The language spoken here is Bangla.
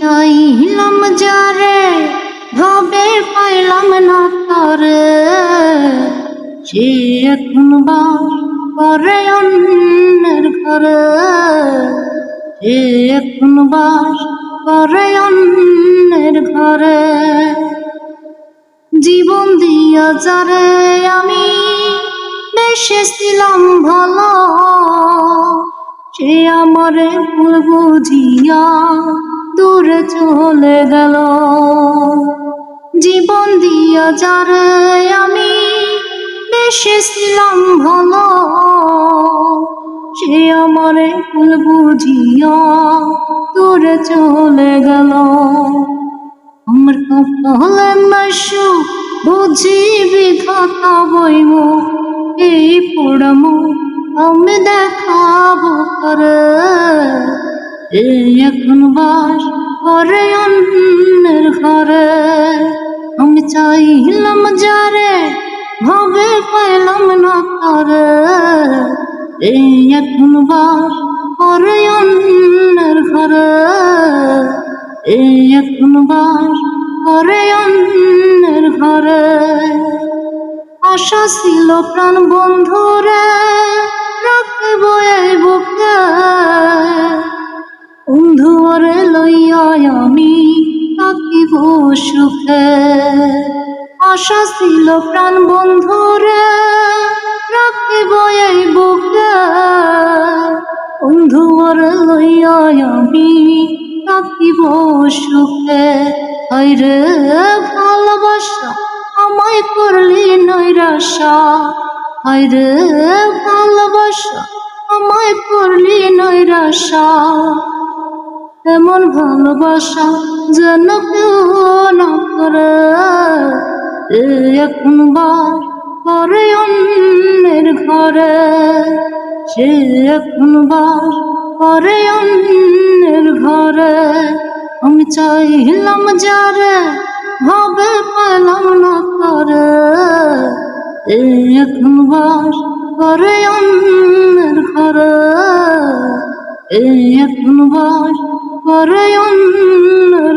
চাইলাম যারে, ভাবে পাইলাম না তারে। সে এখন করে অন্যের ঘরে। সে এখন বাস করে অন্যের ঘরে। জীবন দিয়া যারে আমি বেসেছিলাম ভালো, সে আমারে ভুল বুঝিয়া দূরে চলে গেল। জীবন দিয়া যারে আমি বেসেছিলাম ভালো, সে আমারে ভুল বুঝিয়া দূরে চলে গেল। আমার কপালে মাসু বুঝিবি কথা বইব, এই পোড়ামো আমি দেখাবো করে এই এখন বাস করে অন্যের ঘরে। আমি চাইলাম যারে ভাবে পাইলাম না তারে। এই এখন বাস করে অন্যের ঘরে। এই এখন বাস করে অন্যের ঘরে। আশা ছিল প্রাণ বন্ধুরে রাখব এই বুকে। সুখে আশা ছিল প্রাণ বন্ধুরে, রাখিব এই বুকে। বন্ধুরে লইয়া আমি থাকিব সুখে। রে ভালোবাসা আমায় করলি নৈরাশা। হাইরে ভালোবাসা আমায় করলি নৈরাশা। এমন ভালোবাসা যেন কেউ না করে এ এখন বার করে অন্যের ঘরে সে এখন বার করে অন্যের ঘরে আমি চাইলাম যারে ভাবে পেলাম না করে এ এখন বার করে অন্যের ঘরে এই এখন বাস করে অন্যের